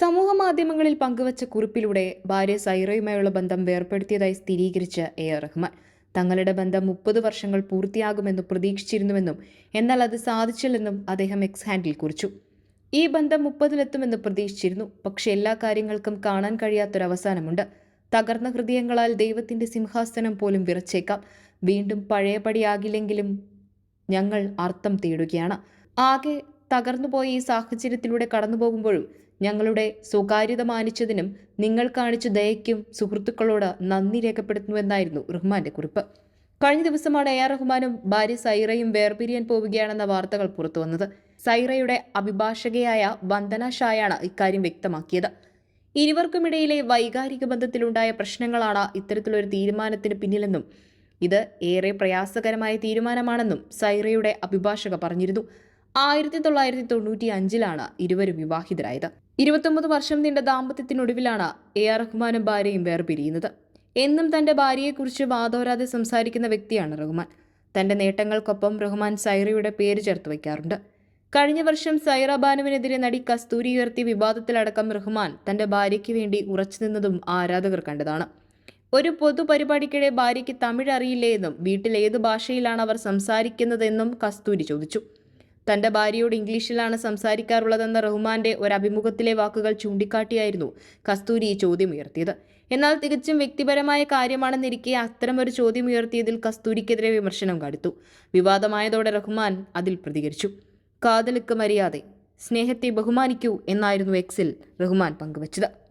സമൂഹ മാധ്യമങ്ങളിൽ പങ്കുവച്ച കുറിപ്പിലൂടെ ഭാര്യ സൈറയുമായുള്ള ബന്ധം വേർപ്പെടുത്തിയതായി സ്ഥിരീകരിച്ച എ ആർ റഹ്മാൻ. തങ്ങളുടെ ബന്ധം മുപ്പത് വർഷങ്ങൾ പൂർത്തിയാകുമെന്ന് പ്രതീക്ഷിച്ചിരുന്നുവെന്നും എന്നാൽ അത് സാധിച്ചില്ലെന്നും അദ്ദേഹം എക്സ് ഹാൻഡിൽ കുറിച്ചു. ഈ ബന്ധം മുപ്പതിലെത്തുമെന്ന് പ്രതീക്ഷിച്ചിരുന്നു. പക്ഷേ എല്ലാ കാര്യങ്ങൾക്കും കാണാൻ കഴിയാത്തൊരവസാനമുണ്ട്. തകർന്ന ഹൃദയങ്ങളാൽ ദൈവത്തിന്റെ സിംഹാസനം പോലും വിറച്ചേക്കാം. വീണ്ടും പഴയപടിയാകില്ലെങ്കിലും ഞങ്ങൾ അർത്ഥം തേടുകയാണ്. ആകെ തകർന്നുപോയ ഈ സാഹചര്യത്തിലൂടെ കടന്നുപോകുമ്പോഴും ഞങ്ങളുടെ സ്വകാര്യത മാനിച്ചതിനും നിങ്ങൾ കാണിച്ച ദയയ്ക്കും സുഹൃത്തുക്കളോട് നന്ദി രേഖപ്പെടുത്തുന്നുവെന്നായിരുന്നു റഹ്മാന്റെ കുറിപ്പ്. കഴിഞ്ഞ ദിവസമാണ് എ ആർ റഹ്മാനും ഭാര്യ സൈറയും വേർപിരിയാൻ പോവുകയാണെന്ന വാർത്തകൾ പുറത്തുവന്നത്. സൈറയുടെ അഭിഭാഷകയായ വന്ദന ഷായാണ് ഇക്കാര്യം വ്യക്തമാക്കിയത്. ഇരുവർക്കുമിടയിലെ വൈകാരിക ബന്ധത്തിലുണ്ടായ പ്രശ്നങ്ങളാണ് ഇത്തരത്തിലൊരു തീരുമാനത്തിന് പിന്നിലെന്നും ഇത് ഏറെ പ്രയാസകരമായ തീരുമാനമാണെന്നും സൈറയുടെ അഭിഭാഷക പറഞ്ഞിരുന്നു. ആയിരത്തി തൊള്ളായിരത്തി തൊണ്ണൂറ്റി അഞ്ചിലാണ് ഇരുവരും വിവാഹിതരായത്. ഇരുപത്തൊമ്പത് വർഷം നീണ്ട ദാമ്പത്യത്തിനൊടുവിലാണ് എ ആർ റഹ്മാനും ഭാര്യയും വേർപിരിയുന്നത്. എന്നും തന്റെ ഭാര്യയെക്കുറിച്ച് വാദോരാതെ സംസാരിക്കുന്ന വ്യക്തിയാണ് റഹ്മാൻ. തന്റെ നേട്ടങ്ങൾക്കൊപ്പം റഹ്മാൻ സൈറയുടെ പേര് ചേർത്ത് വയ്ക്കാറുണ്ട്. കഴിഞ്ഞ വർഷം സൈറ ബാനുവിനെതിരെ നടി കസ്തൂരി ഉയർത്തിയ വിവാദത്തിലടക്കം റഹ്മാൻ തന്റെ ഭാര്യയ്ക്ക് വേണ്ടി ഉറച്ചുനിന്നതും ആരാധകർ കണ്ടതാണ്. ഒരു പൊതുപരിപാടിക്കിടെ ഭാര്യയ്ക്ക് തമിഴ് അറിയില്ലേ എന്നും വീട്ടിൽ ഏത് ഭാഷയിലാണ് അവർ സംസാരിക്കുന്നതെന്നും കസ്തൂരി ചോദിച്ചു. തന്റെ ഭാര്യയോട് ഇംഗ്ലീഷിലാണ് സംസാരിക്കാറുള്ളതെന്ന റഹ്മാന്റെ ഒരു അഭിമുഖത്തിലെ വാക്കുകൾ ചൂണ്ടിക്കാട്ടിയായിരുന്നു കസ്തൂരി ഈ ചോദ്യം ഉയർത്തിയത്. എന്നാൽ തികച്ചും വ്യക്തിപരമായ കാര്യമാണെന്നിരിക്കെ അത്തരമൊരു ചോദ്യം ഉയർത്തിയതിൽ കസ്തൂരിക്കെതിരെ വിമർശനം കടുത്തു. വിവാദമായതോടെ റഹ്മാൻ അതിൽ പ്രതികരിച്ചു. കാതലുക്ക് മര്യാദ സ്നേഹത്തെ ബഹുമാനിക്കൂ എന്നായിരുന്നു എക്സിൽ റഹ്മാൻ പങ്കുവച്ചത്.